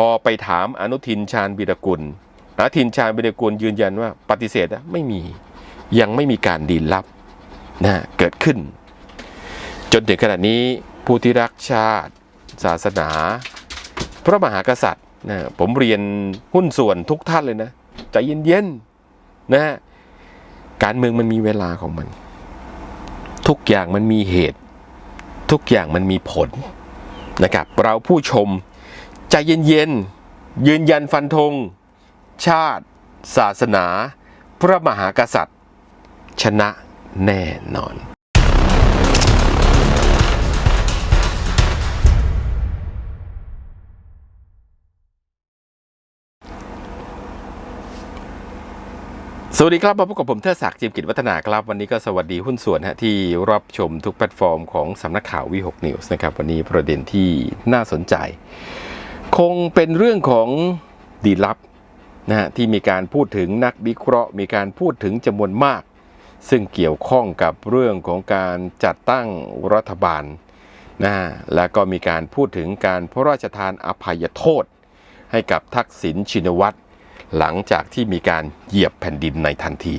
พอไปถามอนุทินชาญวิรกุลอนุทินชาญวิรกุลยืนยันว่าปฏิเสธนะไม่มียังไม่มีการดีลลับนะเกิดขึ้น จนถึงขณะนี้ผู้ที่รักชาติ ศาสนา พระมหากษัตริย์นะผมเรียนหุ้นส่วนทุกท่านเลยนะใจเย็นๆนะการเมืองมันมีเวลาของมัน ทุกอย่างมันมีเหตุ ทุกอย่างมันมีผลนะครับ เราผู้ชม ใจเย็นๆยืนยันฟันธง ชาติ ศาสนา พระมหากษัตริย์ ชนะแน่นอนสวัสดีครับมาพบกับผมเทอศักดิ์จิมกิจวัฒนาครับ วันนี้ก็สวัสดีหุ้นส่วนฮะที่รับชมทุกแพลตฟอร์มของสำนักข่าววีหกนิวส์นะครับ วันนี้ประเด็นที่น่าสนใจ คงเป็นเรื่องของดีลับนะฮะที่มีการพูดถึงนักวิเคราะห์ มีการพูดถึงจำนวนมาก ซึ่งเกี่ยวข้องกับเรื่องของการจัดตั้งรัฐบาลนะฮะแล้วก็มีการพูดถึงการพระราชทานอภัยโทษ ให้กับทักษิณชินวัตรหลังจากที่มีการเหยียบแผ่นดินในทันที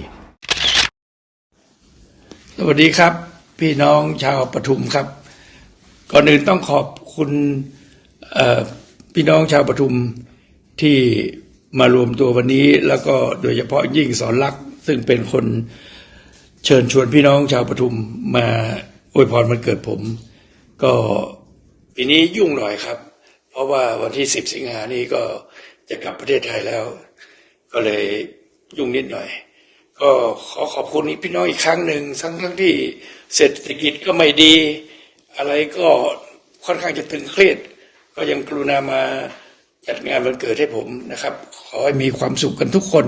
สวัสดีครับ พี่น้องชาวปทุมครับ ก่อนอื่นต้องขอบคุณเอ่อ พี่น้องชาวปทุมที่มารวมตัววันนี้ แล้วก็โดยเฉพาะยิ่งสอนรักซึ่งเป็นคนเชิญชวนพี่น้องชาวปทุมมาอวยพรวันเกิดผม ก็ปีนี้ยุ่งหน่อยครับ เพราะว่าวันที่10สิงหานี้ก็จะกลับประเทศไทยแล้ว ก็เลยยุ่งนิดหน่อย ก็ขอขอบคุณพี่น้องอีกครั้งหนึ่งทั้งทั้งที่เศรษฐกิจก็ไม่ดี อะไรก็ค่อนข้างจะตึงเครียด ก็ยังกรุณามาจัดงานวันเกิดให้ผมนะครับ ขอให้มีความสุขกันทุกคน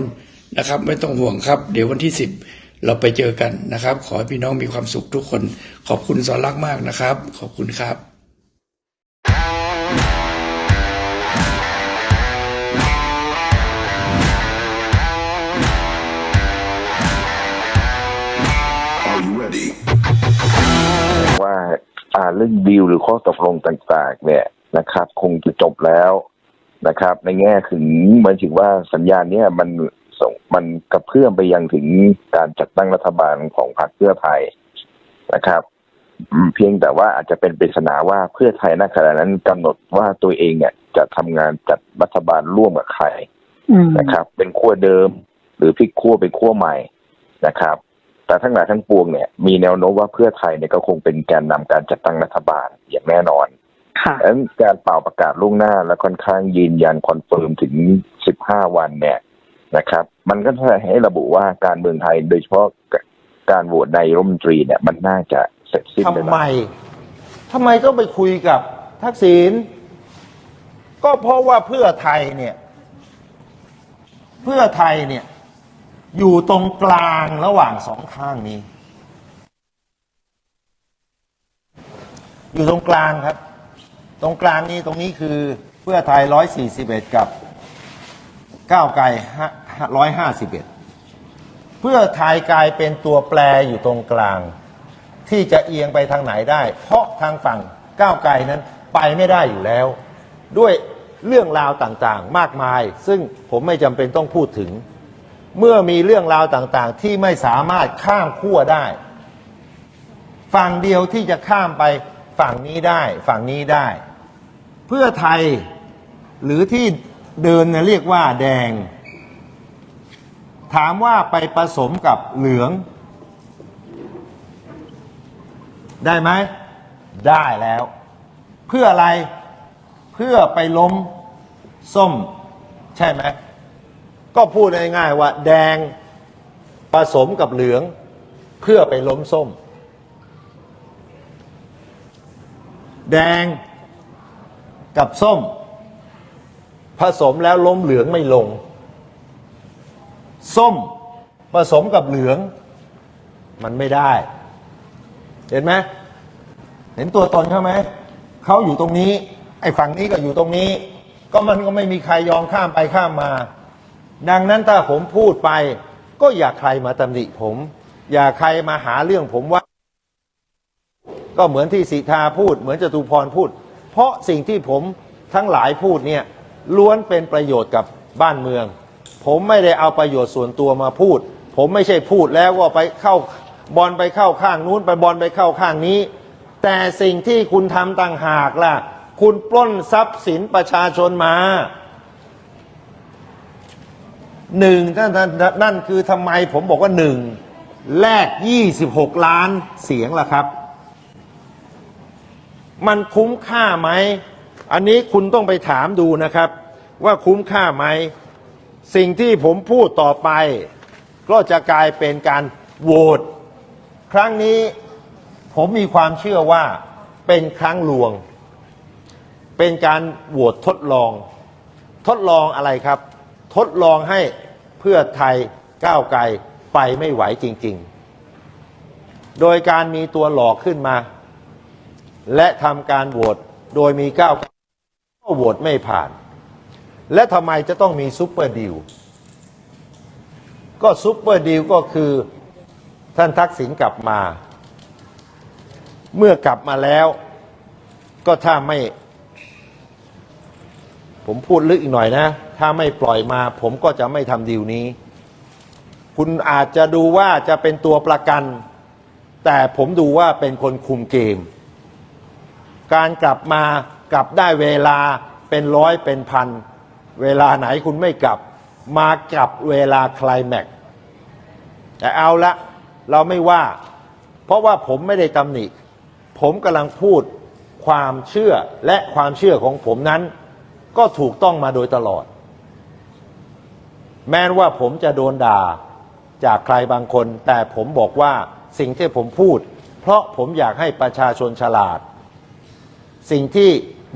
นะครับ ไม่ต้องห่วงครับ เดี๋ยววันที่สิบเราไปเจอกันนะครับ ขอให้พี่น้องมีความสุขทุกคน ขอบคุณสอนรักมากนะครับ ขอบคุณครับว่าอ่าเรื่องดีลหรือข้อตกลงต่าง ๆ เนี่ย นะครับ คงจะจบแล้วนะครับ ในแง่ถึงหมันถึงว่าสัญญาณเนี่ยมันส่งมันกระเพื่อมไปยังถึงการจัดตั้งรัฐบาลของพรรคเพื่อไทยนะครับอืมเพียงแต่ว่าอาจจะเป็นปริศนาว่าเพื่อไทยณขณะนั้นกำหนดว่าตัวเองเนี่ยจะทำงานจัดรัฐบาลร่วมกับใครนะครับ เป็นขั้วเดิม หรือพลิกขั้วเป็นขั้วใหม่นะครับ แต่ทั้งหลายทั้งปวงเนี่ย มีแนวโน้มว่าเพื่อไทยเนี่ยก็คงเป็นแกนนำการจัดตั้งรัฐบาลอย่างแน่นอนค่ะ ดังนั้นการเป่าประกาศล่วงหน้าและค่อนข้างยืนยันคอนเฟิร์มถึง 15 วันเนี่ยนะครับ มันก็จะให้ระบุว่าการเมืองไทยโดยเฉพาะการโหวตนายกรัฐมนตรีเนี่ยมันน่าจะเสร็จสิ้นไปทำแล้วไมทำไมต้องไปคุยกับทักษิณก็เพราะว่าเพื่อไทยเนี่ย เพื่อไทยเนี่ย อยู่ตรงกลางระหว่างสองข้างนี้ อยู่ตรงกลางครับ ตรงกลางนี้ตรงนี้คือเพื่อไทยร้อยสี่สิบเอ็ดกับก้าวไกลร้อยห้าสิบเอ็ดเพื่อไทยกลายเป็นตัวแปรอยู่ตรงกลาง ที่จะเอียงไปทางไหนได้ เพราะทางฝั่งก้าวไกลนั้นไปไม่ได้อยู่แล้ว ด้วยเรื่องราวต่างๆ มากมาย ซึ่งผมไม่จำเป็นต้องพูดถึง เมื่อมีเรื่องราวต่างๆ ที่ไม่สามารถข้ามขั้วได้ฝั่งเดียวที่จะข้ามไปฝั่งนี้ได้ฝั่งนี้ได้ เพื่อไทย หรือที่เดินเนี่ยเรียกว่าแดง ถามว่าไปผสมกับเหลือง ได้ไหม ได้แล้ว เพื่ออะไรเพื่อไปล้มส้ม ใช่ไหม ก็พูดง่ายๆว่า แดงผสมกับเหลือง เพื่อไปล้มส้ม แดง กับส้ม ผสมแล้วล้มเหลืองไม่ลง ส้มผสมกับเหลือง มันไม่ได้ เห็นไหมเห็นตัวตนเขาไหมเขาอยู่ตรงนี้ ไอ้ฝั่งนี้ก็อยู่ตรงนี้ ก็มันก็ไม่มีใครยอมข้ามไปข้ามมา ดังนั้นถ้าผมพูดไป ก็อย่าใครมาตำหนิผม อย่าใครมาหาเรื่องผมว่า ก็เหมือนที่สิทธาพูด เหมือนจตุพรพูด ราะสิ่งที่ผมทั้งหลายพูดเนี่ยล้วนเป็นประโยชน์กับบ้านเมือง ผมไม่ได้เอาประโยชน์ส่วนตัวมาพูด ผมไม่ใช่พูดแล้วว่าไปเข้าบอลไปเข้าข้างนู้นไปบอลไปเข้าข้างนี้ แต่สิ่งที่คุณทำต่างหากล่ะ คุณปล้นทรัพย์สินประชาชนมาหนึ่งนั่นนั่นนั่นคือทำไมผมบอกว่าหนึ่งแลก26 ล้านเสียงล่ะครับ มันคุ้มค่าไหม อันนี้คุณต้องไปถามดูนะครับ ว่าคุ้มค่าไหม สิ่งที่ผมพูดต่อไป ก็จะกลายเป็นการโหวตครั้งนี้ผมมีความเชื่อว่าเป็นครั้งลวง เป็นการโหวตทดลอง ทดลองอะไรครับ ทดลองให้เพื่อไทยก้าวไกลไปไม่ไหวจริง ๆ โดยการมีตัวหลอกขึ้นมา และทำการโหวตโดยมีก้าวก็โหวตไม่ผ่าน และทำไมจะต้องมีซุปเปอร์ดีลก็ซุปเปอร์ดีลก็คือท่านทักษิณกลับมา เมื่อกลับมาแล้ว ก็ถ้าไม่ ผมพูดลึกอีกหน่อยนะ ถ้าไม่ปล่อยมา ผมก็จะไม่ทำดีลนี้ คุณอาจจะดูว่าจะเป็นตัวประกัน แต่ผมดูว่าเป็นคนคุมเกม การกลับมากลับได้เวลาเป็นร้อยเป็นพัน เวลาไหนคุณไม่กลับ มากลับเวลาคลายแม็กซ์แต่เอาละเราไม่ว่า เพราะว่าผมไม่ได้ตำหนิ ผมกำลังพูดความเชื่อและความเชื่อของผมนั้น ก็ถูกต้องมาโดยตลอด แม้ว่าผมจะโดนด่าจากใครบางคน แต่ผมบอกว่าสิ่งที่ผมพูด เพราะผมอยากให้ประชาชนฉลาด สิ่งที่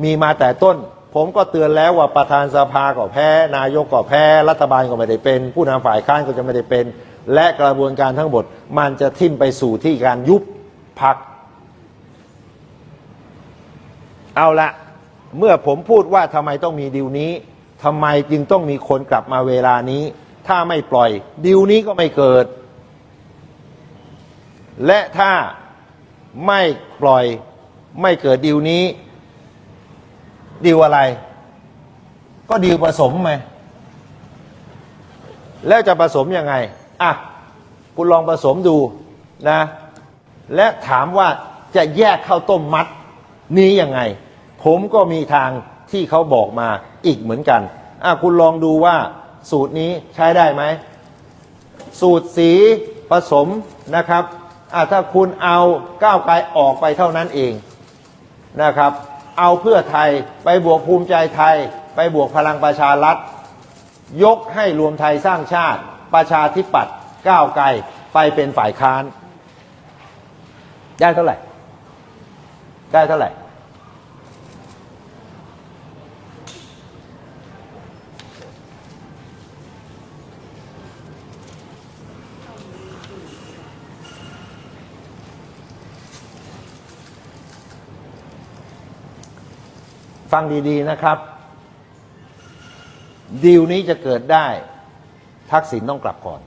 มีมาแต่ต้น ผมก็เตือนแล้วว่าประธานสภาก็แพ้ นายกก็แพ้ รัฐบาลก็ไม่ได้เป็น ผู้นำฝ่ายค้านก็จะไม่ได้เป็น และกระบวนการทั้งหมด มันจะทิ่มไปสู่ที่การยุบพัก เอาละเมื่อผมพูดว่าทำไมต้องมีดิวนี้ทำไมจึงต้องมีคนกลับมาเวลานี้ ถ้าไม่ปล่อย ดิวนี้ก็ไม่เกิด และถ้าไม่ปล่อย ไม่เกิดดิวนี้ดิวอะไร ก็ดิวผสมไหมแล้วจะผสมยังไง อะ คุณลองผสมดูนะ และถามว่าจะแยกข้าวต้มมัดนี้ยังไง ผมก็มีทางที่เขาบอกมาอีกเหมือนกัน อะ คุณลองดูว่าสูตรนี้ใช้ได้ไหม สูตรสีผสมนะครับ อะ ถ้าคุณเอาก้าวไกลออกไปเท่านั้นเอง นะครับ เอาเพื่อไทยไปบวกภูมิใจไทย ไปบวกพลังประชารัฐ ยกให้รวมไทยสร้างชาติ ประชาธิปัตย์ก้าวไกลไปเป็นฝ่ายค้าน ได้เท่าไหร่ ได้เท่าไหร่ ฟังดีๆนะครับ ดีลนี้จะเกิดได้ ทักษิณต้องกลับก่อน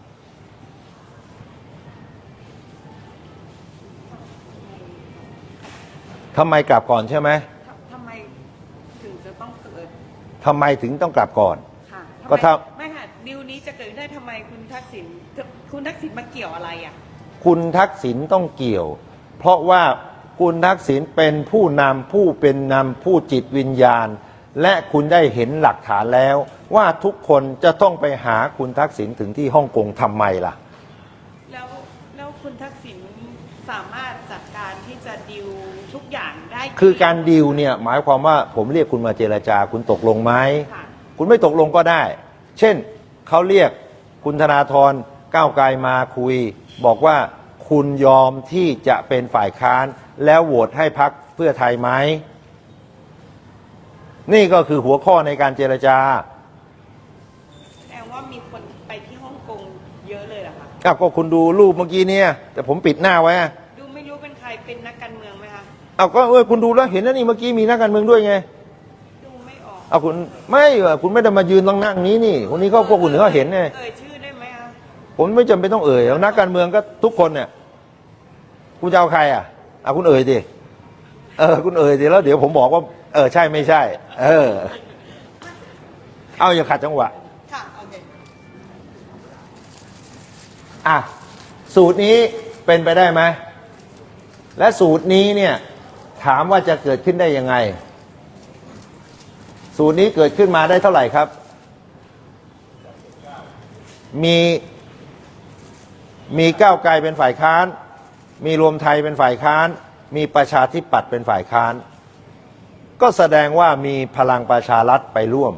ทำไมกลับก่อนใช่ไหมทำไมถึงจะต้องเกิดทำไมถึงต้องกลับก่อน ค่ะก็ถ้า ทำไมไม่ค่ะดิวนี้จะเกิดได้ทำไมคุณทักษิณคุณทักษิณมาเกี่ยวอะไรอะ คุณทักษิณต้องเกี่ยว เพราะว่า คุณทักษิณเป็นผู้นำผู้เป็นนำผู้จิตวิญญาณ และคุณได้เห็นหลักฐานแล้ว ว่าทุกคนจะต้องไปหาคุณทักษิณถึงที่ฮ่องกงทำไมล่ะ แล้วแล้วคุณทักษิณสามารถจัดการที่จะดิวทุกอย่างได้คือการดีลเนี่ยหมายความว่าผมเรียกคุณมาเจรจาคุณตกลงไหม ค่ะคุณไม่ตกลงก็ได้ เช่นเขาเรียกคุณธนาธรก้าวไกลมาคุย บอกว่า คุณยอมที่จะเป็นฝ่ายค้าน แล้วโหวตให้พักเพื่อไทยไหม นี่ก็คือหัวข้อในการเจรจาแสดงว่ามีคนไปที่ฮ่องกงเยอะเลยเหรอคะอ้าวก็คุณดูรูปเมื่อกี้เนี่ย แต่ผมปิดหน้าไว้อะดูไม่รู้เป็นใครเป็นนักการเมืองไหมคะอ้าวก็เออคุณดูแล้วเห็นนะนี่เมื่อกี้มีนักการเมืองด้วยไงดูไม่ออกอ้าวคุณไม่เหรอคุณไม่ได้มายืนตรงนั่งนี้นี่คนนี้เขาพวกคุณเขาเห็นไง เอ่ยชื่อได้ไหมคะ ผมไม่จำเป็นต้องเอ่ยแล้วนักการเมืองก็ทุกคนเนี่ย คุณจะเอาใครอะเอาคุณเอ่ยดิเออ คุณเอ่ยดิแล้วเดี๋ยวผมบอกว่า เออใช่ไม่ใช่ เออ เอาอย่าขัดจังหวะค่ะโอเคอะสูตรนี้เป็นไปได้ไหมและสูตรนี้เนี่ย ถามว่าจะเกิดขึ้นได้ยังไง สูตรนี้เกิดขึ้นมาได้เท่าไหร่ครับ มี มีก้าวไกลเป็นฝ่ายค้าน มีรวมไทยเป็นฝ่ายค้าน มีประชาธิปัตย์เป็นฝ่ายค้าน ก็แสดงว่ามีพลังประชารัฐไปร่วม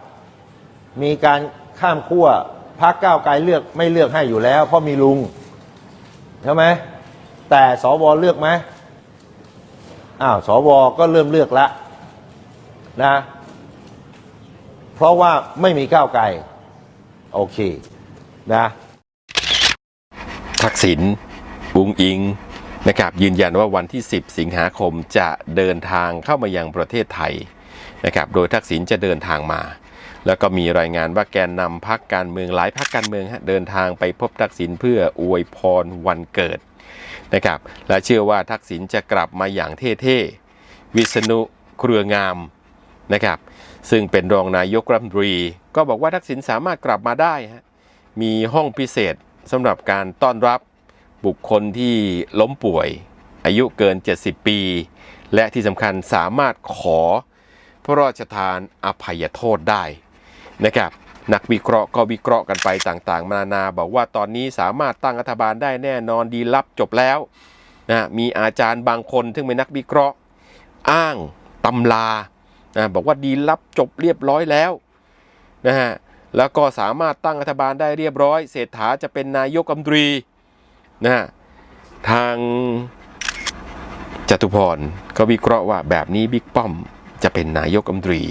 279 มีการข้ามขั้วพักก้าวไกลเลือกไม่เลือกให้อยู่แล้ว เพราะมีลุงใช่ไหมแต่สวเลือกไหมอ้าวสวก็เริ่มเลือกละนะ เพราะว่าไม่มีก้าวไกล โอเค นะทักษิณบุงอิงนะครับยืนยันว่าวันที่ 10 สิงหาคมจะเดินทางเข้ามายังประเทศไทยนะครับโดยทักษิณจะเดินทางมา แล้วก็มีรายงานว่าแกนนำพักการเมืองหลายพักการเมืองฮะเดินทางไปพบทักษิณเพื่ออวยพรวันเกิดนะครับและเชื่อว่าทักษิณจะกลับมาอย่างเท่ๆวิษณุเครืองามนะครับซึ่งเป็นรองนายกรัฐมนตรี ก็บอกว่าทักษิณสามารถกลับมาได้ฮะ มีห้องพิเศษสำหรับการต้อนรับบุคคลที่ล้มป่วย อายุเกิน 70 ปี และที่สำคัญสามารถขอพระราชทานอภัยโทษได้นะครับนักวิเคราะห์ก็วิเคราะห์กันไปต่างๆนานา บอกว่าตอนนี้สามารถตั้งรัฐบาลได้แน่นอนดีลับจบแล้วนะมีอาจารย์บางคนซึ่งเป็นนักวิเคราะห์ อ้างตำรานะบอกว่าดีลับจบเรียบร้อยแล้วนะฮะ แล้วก็สามารถตั้งรัฐบาลได้เรียบร้อย เศรษฐาจะเป็นนายกรัฐมนตรีนะฮะทางจตุพรก็วิเคราะห์ว่าแบบนี้บิ๊กป้อมจะเป็นนายกรัฐมนตรี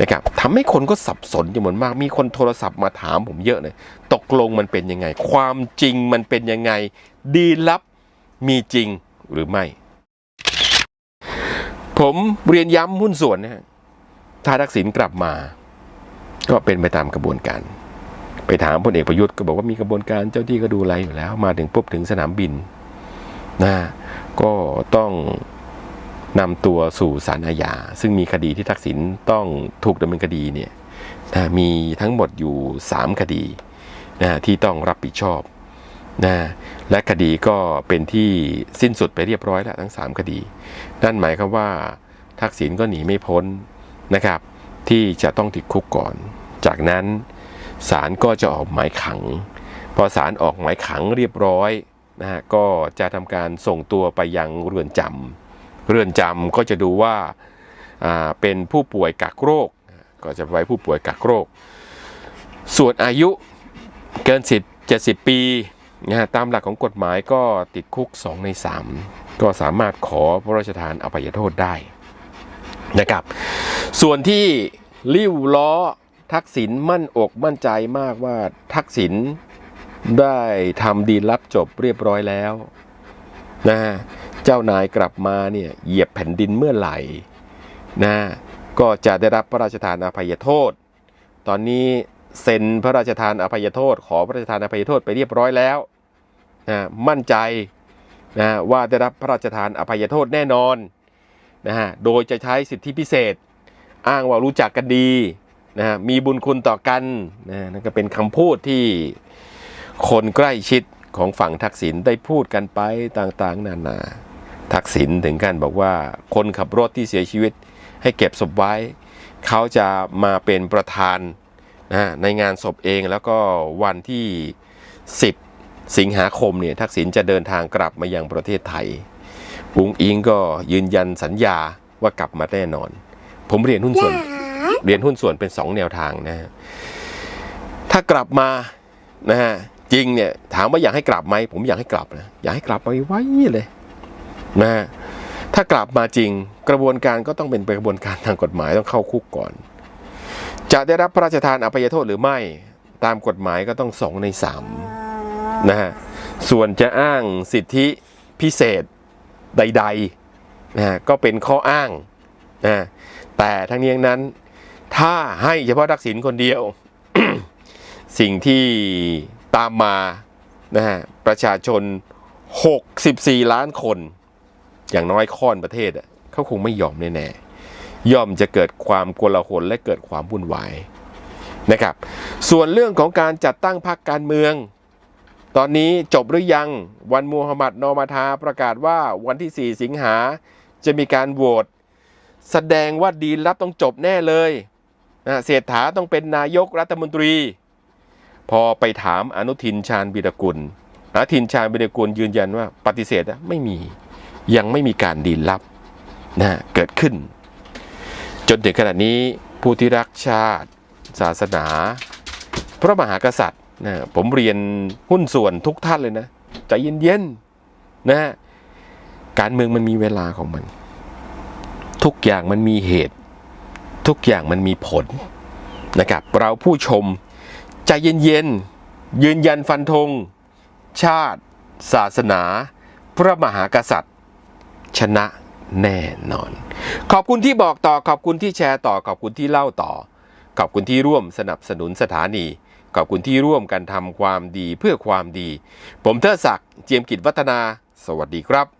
นะครับทำให้คนก็สับสนจำนวนมากมีคนโทรศัพท์มาถามผมเยอะเลยตกลงมันเป็นยังไง ความจริงมันเป็นยังไง ดีลับมีจริงหรือไม่ ผมเรียนย้ำหุ้นส่วนนะฮะถ้าทักษิณกลับมา ก็เป็นไปตามกระบวนการ ไปถามพลเอกประยุทธ์ก็บอกว่ามีกระบวนการเจ้าที่ก็ดูแลอยู่แล้ว มาถึงปุ๊บถึงสนามบินนะก็ต้องนำตัวสู่ศาลอาญาซึ่งมีคดีที่ทักษิณต้องถูกดำเนินคดีเนี่ยนะมีทั้งหมดอยู่ 3 คดีนะที่ต้องรับผิดชอบนะและคดีก็เป็นที่สิ้นสุดไปเรียบร้อยแล้วทั้ง 3 คดี นั่นหมายความว่าทักษิณก็หนีไม่พ้นนะครับ ที่จะต้องติดคุกก่อน จากนั้นศาลก็จะออกหมายขัง พอศาลออกหมายขังเรียบร้อยนะฮะก็จะทำการส่งตัวไปยังเรือนจำเรือนจำก็จะดูว่าอ่าเป็นผู้ป่วยกักโรค ก็จะไว้ผู้ป่วยกักโรค ส่วนอายุเกินสิบเจ็ดสิบปีนะฮะตามหลักของกฎหมายก็ติดคุก 2 ใน 3 ก็สามารถขอพระราชทานอภัยโทษได้นะครับ ส่วนที่ริ้วล้อ ทักษิณมั่นอกมั่นใจมากว่าทักษิณได้ทำดีลลับจบเรียบร้อยแล้วนะเจ้านายกลับมาเนี่ยเหยียบแผ่นดินเมื่อไหร่นะก็จะได้รับพระราชทานอภัยโทษ ตอนนี้เซ็นพระราชทานอภัยโทษ ขอพระราชทานอภัยโทษไปเรียบร้อยแล้วนะมั่นใจนะว่าได้รับพระราชทานอภัยโทษแน่นอนนะฮะโดยจะใช้สิทธิพิเศษ อ้างว่ารู้จักกันดี นะฮะมีบุญคุณต่อกันนะนั่นก็เป็นคำพูดที่คนใกล้ชิดของฝั่งทักษิณได้พูดกันไปต่างๆ นานา ทักษิณถึงกันบอกว่าคนขับรถที่เสียชีวิตให้เก็บศพไว้ เขาจะมาเป็นประธานนะในงานศพเองแล้วก็วันที่ 10 สิงหาคมเนี่ยทักษิณจะเดินทางกลับมายังประเทศไทยอุงอิงก็ยืนยันสัญญาว่ากลับมาแน่นอน ผมเรียนหุ้นส่วน เรียนหุ้นส่วนเป็น 2 แนวทางนะฮะถ้ากลับมานะฮะจริงเนี่ยถามว่าอยากให้กลับไหมผมอยากให้กลับนะอยากให้กลับไปไว้เลยนะฮะถ้ากลับมาจริงกระบวนการก็ต้องเป็นกระบวนการทางกฎหมายต้องเข้าคุกก่อน จะได้รับพระราชทานอภัยโทษหรือไม่ตามกฎหมายก็ต้องสองในสามนะฮะส่วนจะอ้างสิทธิพิเศษใดๆนะฮะก็เป็นข้ออ้างนะแต่ทั้งนี้ทั้งนั้น ถ้าให้เฉพาะทักษิณคนเดียว สิ่งที่ตามมานะฮะประชาชน 64 ล้านคน อย่างน้อยค่อนประเทศอะเขาคงไม่ยอมแน่ๆย่อมจะเกิดความโกลาหลและเกิดความวุ่นวายนะครับ ส่วนเรื่องของการจัดตั้งพรรคการเมือง ตอนนี้จบหรือยังวันมูฮัมหมัดนอมาทาประกาศว่าวันที่ 4 สิงหาจะมีการโหวตแสดงว่าดีลลับต้องจบแน่เลย เศรษฐาต้องเป็นนายกรัฐมนตรี พอไปถามอนุทินชาญวิรกุลอนุทินชาญวิรกุลยืนยันว่าปฏิเสธอะไม่มียังไม่มีการดีลลับนะเกิดขึ้น จนถึงขณะนี้ผู้ที่รักชาติ ศาสนา พระมหากษัตริย์นะผมเรียนหุ้นส่วนทุกท่านเลยนะใจเย็นๆนะการเมืองมันมีเวลาของมัน ทุกอย่างมันมีเหตุ ทุกอย่างมันมีผลนะครับเราผู้ชมใจเย็นๆ ยืนยันฟันธง ชาติ ศาสนา พระมหากษัตริย์ ชนะแน่นอน ขอบคุณที่บอกต่อขอบคุณที่แชร์ต่อขอบคุณที่เล่าต่อ ขอบคุณที่ร่วมสนับสนุนสถานี ขอบคุณที่ร่วมกันทำความดีเพื่อความดี ผมเทอศักดิ์เจียมกิจวัฒนา สวัสดีครับ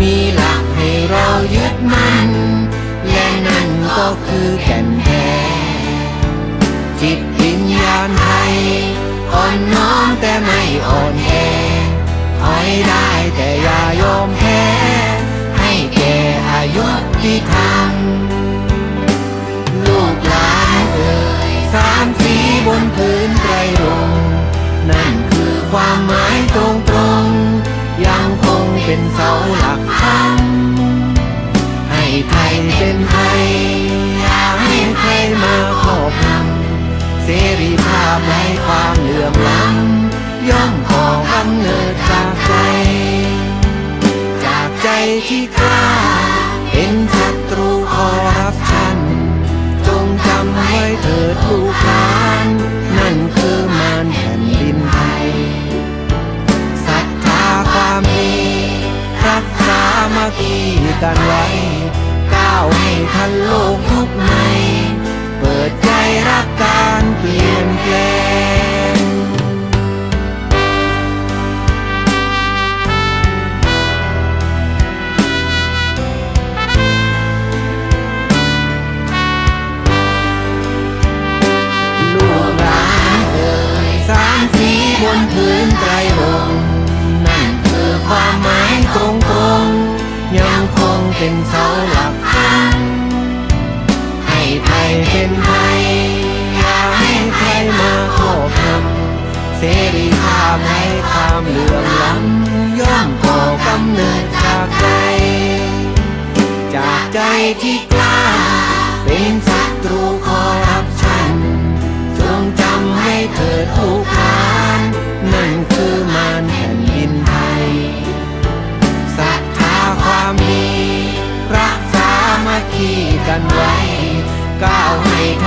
มีหลักให้เรายึดมั่น และนั่นก็คือแก่นแท้จิตวิญญาณไทยอ่อนน้อมแต่ไม่อ่อนแอถอยได้แต่อย่ายอมแพ้ให้แก่อายุที่ทำลูกหลานเอ่ยสามสีบนพื้นไตรรง นั่นคือความหมายตรงตรง เป็นเสาหลักให้ไทยเป็นไทย เป็นเสาหลักธรรมให้ภัยเป็นภัยอย่าให้ใครมาครอบงำเสรีภาพให้ความเหลื่อมล้ำย่อมก่อกำเนิดจากใจจากใจที่กล้า เป็นศัตรูของ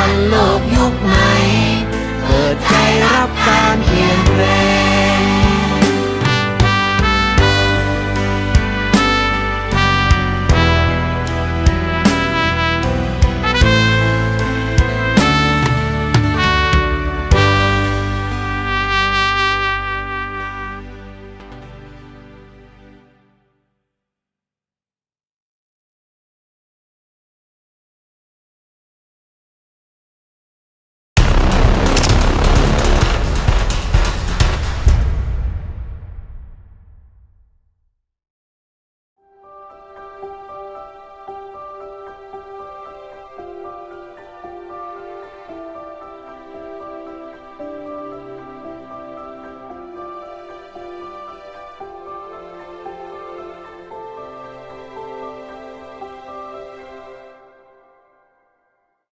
one Lord.